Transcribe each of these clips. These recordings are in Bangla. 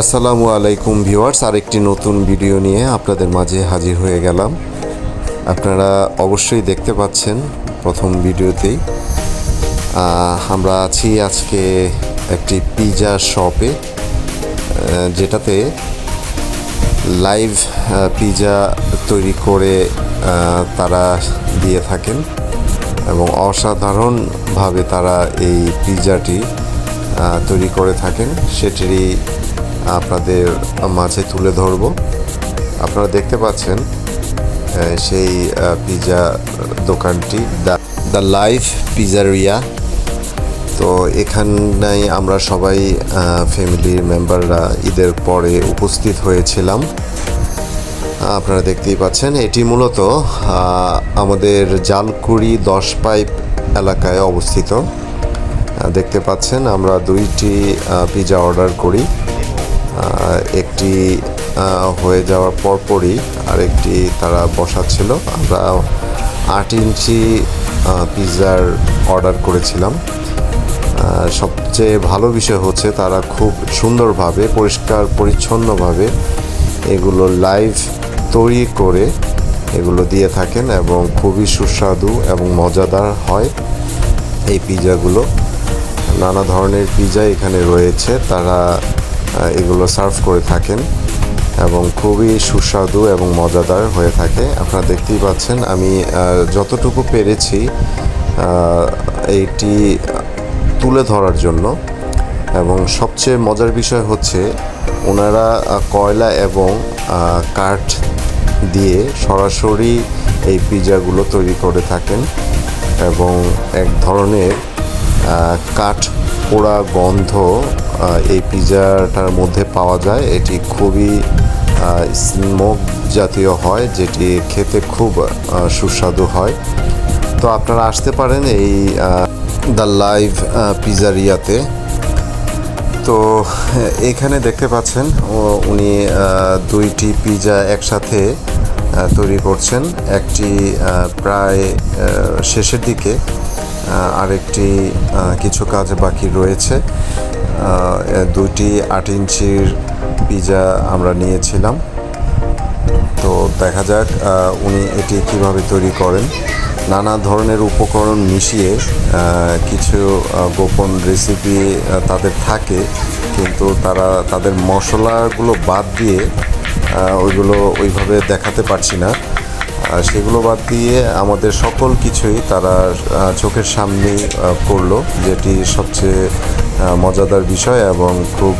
আসসালামু আলাইকুম ভিউয়ার্স আরেকটি নতুন ভিডিও নিয়ে আপনাদের মাঝে হাজির হয়ে গেলাম। আপনারা অবশ্যই দেখতে পাচ্ছেন প্রথম ভিডিওতেই। আমরা আছি আজকে একটি পিজা শপে যেটাতে লাইভ পিজা তৈরি করে তারা দিয়ে থাকেন এবং অসাধারণভাবে তারা এই পিৎজাটি আহ, তৈরি করে থাকেন। সেটিরই আপনাদের মাঝে তুলে ধরব। আপনারা দেখতে পাচ্ছেন সেই পিজা দোকানটি দ্য লাইভ পিজারিয়া। তো এখানে আমরা সবাই ফ্যামিলির মেম্বাররা ঈদের পরে উপস্থিত হয়েছিলাম। আপনারা দেখতেই পাচ্ছেন, এটি মূলত আমাদের জালকুড়ি দশ পাইপ এলাকায় অবস্থিত। দেখতে পাচ্ছেন, আমরা দুইটি পিজা অর্ডার করি। একটি হয়ে যাওয়ার পরপরই আরেকটি তারা বসাচ্ছিল। আমরা আট ইঞ্চি পিৎজার অর্ডার করেছিলাম। সবচেয়ে ভালো বিষয় হচ্ছে তারা খুব সুন্দরভাবে, পরিষ্কার, পরিচ্ছন্নভাবে এগুলো লাইভ তৈরি করে এগুলো দিয়ে থাকেন এবং খুবই সুস্বাদু এবং মজাদার হয় এই পিৎজাগুলো। নানা ধরনের পিৎজা এখানে রয়েছে। তারা এগুলো সার্ভ করে থাকেন এবং খুবই সুস্বাদু এবং মজাদার হয়ে থাকে। আপনারা দেখতেই পাচ্ছেন, আমি যতটুকু পেরেছি এইটি তুলে ধরার জন্য। এবং সবচেয়ে মজার বিষয় হচ্ছে, ওনারা কয়লা এবং কাঠ দিয়ে সরাসরি এই পিৎজাগুলো তৈরি করে থাকেন এবং এক ধরনের কাঠ পোড়া গন্ধ এই পিৎজাটার মধ্যে পাওয়া যায়। এটি খুবই স্মোক জাতীয় হয়, যেটি খেতে খুব সুস্বাদু হয়। তো আপনারা আসতে পারেন এই দ্য লাইভ পিজারিয়াতে। তো, এখানে দেখতে পাচ্ছেন উনি দুইটি পিজা একসাথে তৈরি করছেন। একটি প্রায় শেষের দিকে আরেকটি কিছু কাজ বাকি রয়েছে। দুটি আট ইঞ্চির পিজা আমরা নিয়েছিলাম। তো দেখা যাক উনি এটি কীভাবে তৈরি করেন। নানা ধরনের উপকরণ মিশিয়ে কিছু গোপন রেসিপি তাদের থাকে। কিন্তু তারা, তাদের মশলাগুলো বাদ দিয়ে ওইগুলো ওইভাবে দেখাতে পারছি না। সেগুলো বাদ দিয়ে আমাদের সকল কিছুই তারা চোখের সামনেই আহ, করল যেটি সবচেয়ে মজাদার বিষয় এবং খুব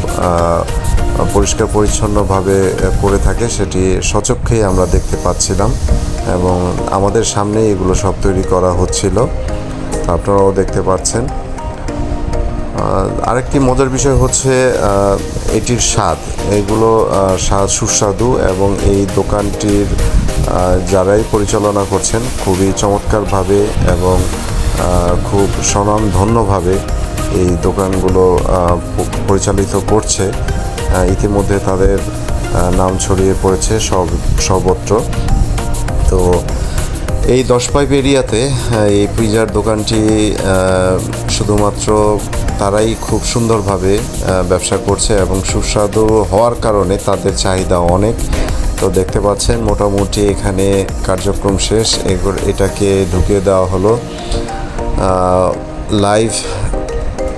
পরিষ্কার পরিচ্ছন্নভাবে করে থাকে সেটি সচক্ষেই আমরা দেখতে পাচ্ছিলাম এবং আমাদের সামনে এগুলো সব তৈরি করা হচ্ছিল। আপনারাও দেখতে পাচ্ছেন। আরেকটি মজার বিষয় হচ্ছে এটির স্বাদ। এগুলো স্বাদ সুস্বাদু এবং এই দোকানটির যারাই পরিচালনা করছেন খুবই চমৎকারভাবে এবং খুব স্বনামধন্যভাবে এই দোকানগুলো পরিচালিত করছে। ইতিমধ্যে তাদের নাম ছড়িয়ে পড়েছে সব সর্বত্র তো এই দশ পাইপ এরিয়াতে এই পিজার দোকানটি শুধুমাত্র তারাই খুব সুন্দরভাবে ব্যবসা করছে এবং সুস্বাদু হওয়ার কারণে তাদের চাহিদা অনেক। তো দেখতে পাচ্ছেন, মোটামুটি এখানে কার্যক্রম শেষ। এগুলো এটাকে ঢুকিয়ে দেওয়া হলো। লাইভ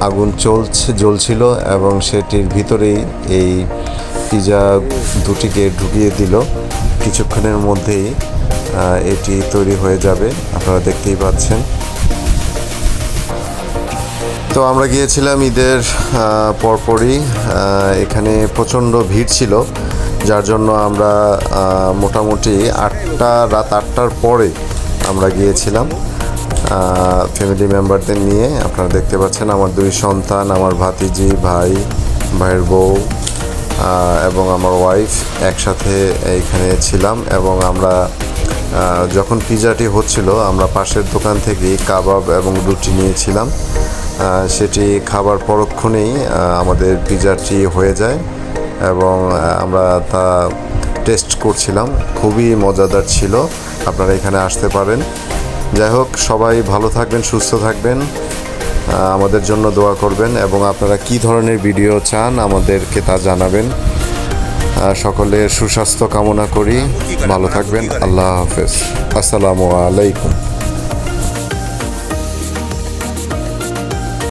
আগুন চলছে, জ্বলছিল এবং সেটির ভিতরেই এই পিজা দুটিকে ঢুকিয়ে দিল। কিছুক্ষণের মধ্যেই এটি তৈরি হয়ে যাবে। আপনারা দেখতেই পাচ্ছেন। তো আমরা গিয়েছিলাম ঈদের পরপরই। এখানে প্রচণ্ড ভিড় ছিল। যার জন্য আমরা মোটামুটি আটটা, রাত আটটার পরে আমরা গিয়েছিলাম। ফ্যামিলি মেম্বারদের নিয়ে। আপনারা দেখতে পাচ্ছেন আমার দুই সন্তান, আমার ভাতিজি, ভাই, ভাইয়ের বউ এবং আমার ওয়াইফ একসাথে এইখানে ছিলাম এবং আমরা যখন পিজাটি হচ্ছিল, আমরা পাশের দোকান থেকেই কাবাব এবং রুটি নিয়েছিলাম। সেটি খাবার পরক্ষণেই আমাদের পিজাটি হয়ে যায়। এবং আমরা তা টেস্ট করছিলাম। খুবই মজাদার ছিল। আপনারা এখানে আসতে পারেন। যাই হোক সবাই ভালো থাকবেন সুস্থ থাকবেন। আমাদের জন্য দোয়া করবেন এবং আপনারা কি ধরনের ভিডিও চান আমাদেরকে তা জানাবেন। আহ, সকলের সুস্বাস্থ্য কামনা করি। ভালো থাকবেন। আল্লাহ হাফেজ। আসসালামু আলাইকুম।